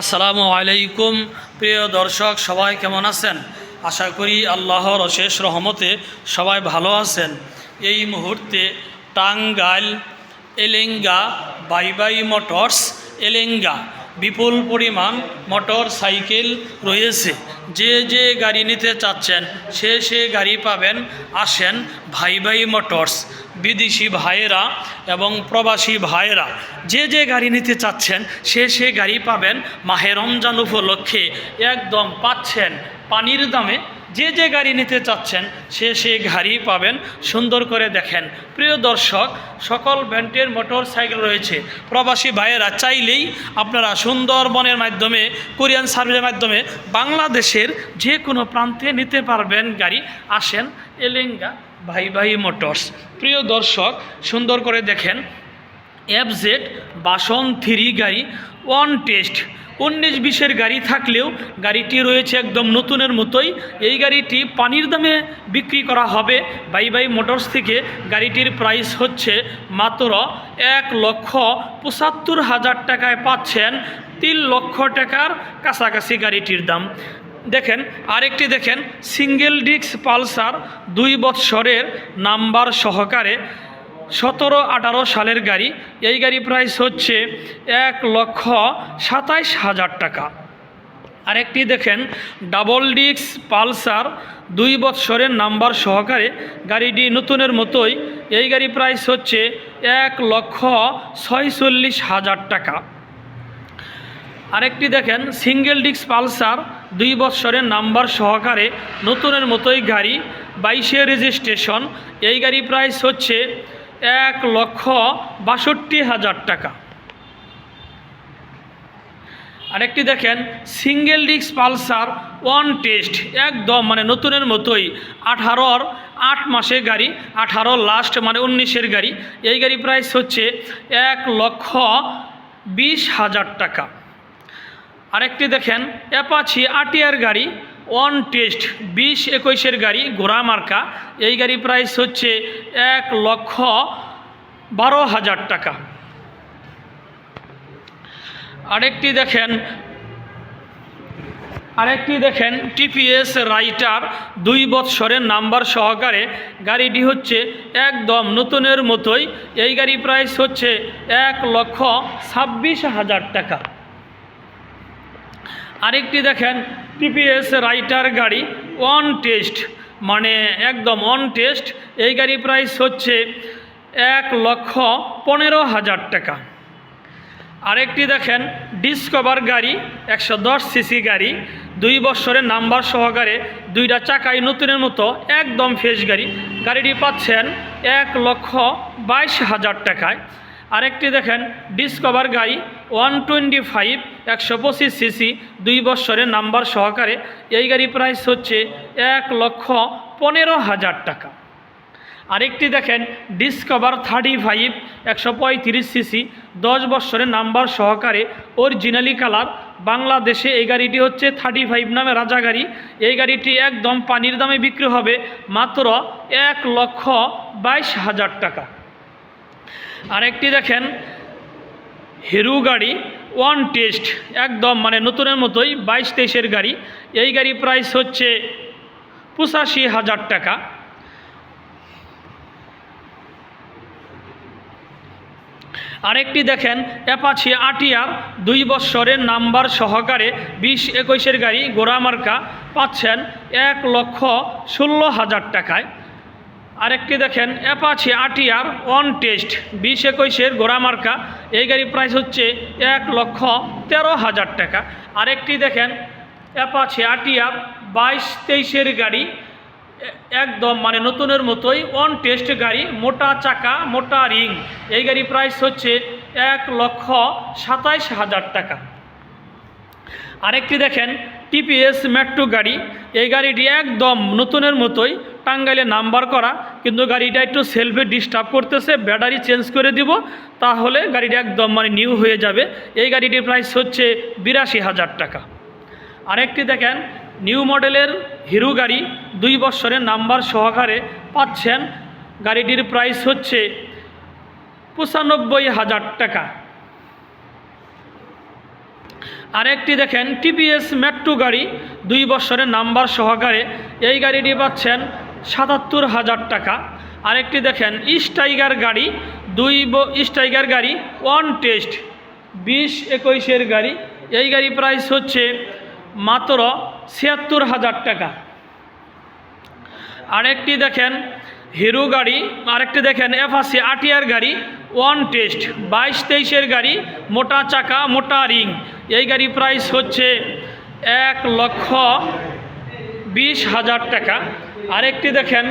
আসসালামু আলাইকুম। প্রিয় দর্শক, সবাই কেমন আছেন? আশা করি আল্লাহর অশেষ রহমতে সবাই ভালো আছেন। এই মুহূর্তে Tangail, Elenga, bye bye motors, Elenga বিপুল পরিমাণ মোটর সাইকেল রয়েছে। যে যে গাড়ি নিতে চাচ্ছেন, সে সে গাড়ি পাবেন। আসেন ভাই ভাই মোটরস, বিদেশি ভাইয়েরা এবং প্রবাসী ভাইয়েরা। যে যে গাড়ি নিতে চাচ্ছেন, সে সে গাড়ি পাবেন। মাহে রমজান উপলক্ষে একদম পাচ্ছেন পানির দামে যে যে গাড়ি নিতে চাচ্ছেন, সে সেই গাড়ি পাবেন। সুন্দর করে দেখেন। প্রিয় দর্শক, সকল ব্যান্ডের মোটর সাইকেল রয়েছে। প্রবাসী ভাইয়েরা চাইলেই আপনারা সুন্দরবনের মাধ্যমে, কোরিয়ান সার্ভিসের মাধ্যমে বাংলাদেশের যে কোনো প্রান্তে নিতে পারবেন গাড়ি। আসেন এলেঙ্গা ভাই ভাই মোটরস। প্রিয় দর্শক, সুন্দর করে দেখেন। এফজেড বাসন থ্রি গাড়ি, ওয়ান টেস্ট। উনিশ বিশের গাড়ি থাকলেও গাড়িটি রয়েছে একদম নতুনের মতোই। এই গাড়িটি পানির দামে বিক্রি করা হবে। বাই বাই মোটরস থেকে গাড়িটির প্রাইস হচ্ছে মাত্র এক লক্ষ পঁচাত্তর হাজার টাকায় পাচ্ছেন তিন লক্ষ টাকার কাছাকাছি গাড়িটির দাম। দেখেন, আরেকটি দেখেন, সিঙ্গেল ডিস্ক পালসার দুই বৎসরের নাম্বার সহকারে সতেরো আঠারো সালের গাড়ি। এই গাড়ি প্রাইস হচ্ছে এক লক্ষ সাতাইশ হাজার টাকা। আরেকটি দেখেন ডাবল ডিস্ক পালসার, দুই বৎসরের নাম্বার সহকারে গাড়িটি নতুনের মতোই। এই গাড়ি প্রাইস হচ্ছে এক লক্ষ ছয়চল্লিশ হাজার টাকা। আরেকটি দেখেন সিঙ্গেল ডিস্ক পালসার, দুই বৎসরের নাম্বার সহকারে নতুনের মতোই গাড়ি, বাইশে রেজিস্ট্রেশন এই গাড়ি প্রাইস হচ্ছে এক লক্ষ বাষট্টি হাজার টাকা। আরেকটি দেখেন single disc Pulsar one test একদম মানে নতুনের মতোই, আঠারোর আট মাসের গাড়ি, আঠারো লাস্ট মানে উনিশের গাড়ি। এই গাড়ি প্রাইস হচ্ছে এক লক্ষ বিশ হাজার টাকা। আরেকটি দেখেন অ্যাপাচি আটিয়ার গাড়ি ওয়ান টেস্ট, বিশ একুশের গাড়ি, ঘোড়া মার্কা। এই গাড়ি প্রাইস হচ্ছে এক লক্ষ বারো হাজার টাকা। আরেকটি দেখেন আরেকটি দেখেন, টিপিএস রাইটার দুই বৎসরের নাম্বার সহকারে। গাড়িটি হচ্ছে একদম নতুনের মতোই। এই গাড়ি প্রাইস হচ্ছে এক লক্ষ ছাব্বিশ হাজার টাকা। আরেকটি দেখেন টিপিএস রাইটার গাড়ি ওয়ান টেস্ট মানে একদম অন টেস্ট এই গাড়ি প্রাইস হচ্ছে এক লক্ষ পনেরো হাজার টাকা। আরেকটি দেখেন ডিসকভার গাড়ি, একশো দশ সিসি গাড়ি, দুই বছরের নাম্বার সহকারে দুইটা চাকাই নতুনের মতো একদম ফ্রেশ গাড়ি। গাড়িটি পাচ্ছেন এক লক্ষ বাইশ হাজার টাকায়। আরেকটি দেখেন ডিসকভার গাড়ি ওয়ান টোয়েন্টি ফাইভ একশো পঁচিশ সিসি দুই বছরের নাম্বার সহকারে। এই গাড়ি প্রাইস হচ্ছে এক লক্ষ পনেরো হাজার টাকা। আরেকটি দেখেন ডিসকভার থার্টি ফাইভ একশো পঁয়ত্রিশ সিসি দশ বছরের নাম্বার সহকারে। অরিজিনালি কালার বাংলাদেশে এই গাড়িটি হচ্ছে থার্টি ফাইভ নামে রাজা গাড়ি। এই গাড়িটি একদম পানির দামে বিক্রি হবে মাত্র এক লক্ষ বাইশ হাজার টাকা। আরেকটি দেখেন, হিরু গাড়ি, ওয়ান টেস্ট, একদম মানে নতুনের মতোই, বাইশ তেইশের গাড়ি। এই গাড়ি প্রাইস হচ্ছে পঁচাশি হাজার টাকা। আরেকটি দেখেন, অ্যাপাচি আটিয়ার দুই বৎসরের নাম্বার সহকারে বিশ একুশের গাড়ি গোড়ামার্কা পাচ্ছেন এক লক্ষ ষোলো হাজার টাকায়। আরেকটি দেখেন অ্যাপাচি আটিয়ার ওয়ান টেস্ট বিশ একুশের গোড়ামার্কা এই গাড়ির প্রাইস হচ্ছে এক লক্ষ তেরো হাজার টাকা। আরেকটি দেখেন অ্যাপাচি আটিয়ার বাইশ তেইশের গাড়ি, একদম মানে নতুনের মতোই ওয়ান টেস্ট গাড়ি, মোটা চাকা, মোটা রিং। এই গাড়ি প্রাইস হচ্ছে এক লক্ষ সাতাইশ হাজার টাকা। আরেকটি দেখেন টিপিএস মেট্রো গাড়ি। এই গাড়িটি একদম নতুনের মতোই টাঙ্গাইলে নাম্বার করা, কিন্তু গাড়িটা একটু সেলফে ডিস্টার্ব করতেছে ব্যাটারি চেঞ্জ করে দিব, তাহলে গাড়িটা একদম মানে নিউ হয়ে যাবে। এই গাড়িটির প্রাইস হচ্ছে বিরাশি হাজার টাকা। আরেকটি দেখেন নিউ মডেলের হিরো গাড়ি, দুই বছরের নাম্বার সহকারে পাচ্ছেন। গাড়িটির প্রাইস হচ্ছে পঁচানব্বই হাজার টাকা। আরেকটি দেখেন টিপিএস মেট্রো গাড়ি, দুই বছরের নাম্বার সহকারে। এই গাড়িটি পাচ্ছেন সাতাত্তর হাজার টাকা। আরেকটি দেখেন স্টাইগার গাড়ি, দুই স্টাইগার গাড়ি ওয়ান টেস্ট বিশ একুশের গাড়ি। এই গাড়ি প্রাইস হচ্ছে মাত্র ছিয়াত্তর হাজার টাকা। আরেকটি দেখেন হিরো গাড়ি, আরেকটি দেখেন এফআসি আটিয়ার গাড়ি ওয়ান টেস্ট বাইশ তেইশের গাড়ি, মোটা চাকা, মোটা রিং। এই গাড়ি প্রাইস হচ্ছে এক লক্ষ বিশ হাজার টাকা। আরেকটি দেখেন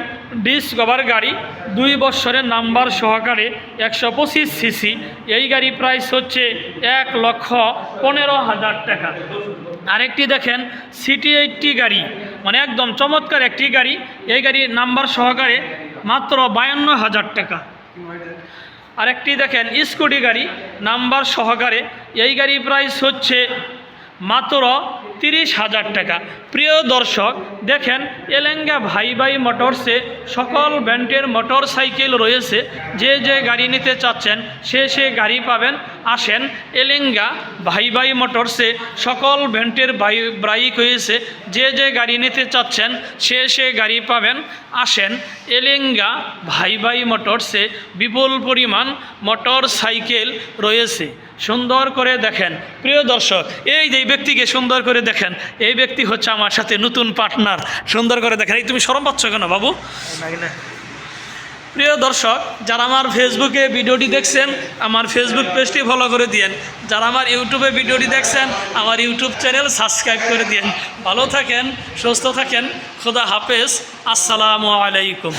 ডিসকভার গাড়ি, দুই বছরের নাম্বার সহকারে একশো পঁচিশ সিসি এই গাড়ি প্রাইস হচ্ছে এক লক্ষ পনেরো হাজার টাকা। আরেকটি দেখেন সিটি এইটটি গাড়ি মানে একদম চমৎকার একটি গাড়ি। এই গাড়ির নাম্বার সহকারে মাত্র বায়ান্ন হাজার টাকা। আরেকটি দেখেন স্কুটি গাড়ি নাম্বার সহকারে। এই গাড়ি প্রাইস হচ্ছে মাত্র তিরিশ হাজার টাকা। প্রিয় দর্শক, দেখেন এলেঙ্গা ভাই ভাই মোটরসে সকল ব্র্যান্ডের মোটর সাইকেল রয়েছে। যে যে গাড়ি নিতে চাচ্ছেন, সে সে গাড়ি পাবেন। আসেন, এলেঙ্গা ভাই ভাই মোটরসে সকল ব্র্যান্ডের বাই, বাইক হয়েছে যে যে গাড়ি নিতে চাচ্ছেন, সে সে গাড়ি পাবেন। আসেন, এলেঙ্গা ভাই ভাই মোটরসে বিপুল পরিমাণ মোটর সাইকেল রয়েছে। সুন্দর করে দেখেন। প্রিয় দর্শক, এই যে ব্যক্তিকে সুন্দর করে দেখেন, এই ব্যক্তি হচ্ছে আমার সাথে নতুন পার্টনার সুন্দর করে দেখেন। এই তুমি সরম পাচ্ছ কেন বাবু? প্রিয় দর্শক, যারা আমার ফেসবুকে ভিডিওটি দেখছেন, আমার ফেসবুক পেজটি ফলো করে দিয়েন। যারা আমার ইউটিউবে ভিডিওটি দেখছেন, আমার ইউটিউব চ্যানেল সাবস্ক্রাইব করে দিয়েন। ভালো থাকেন, সুস্থ থাকেন। খুদা হাফেজ। আসসালামু আলাইকুম।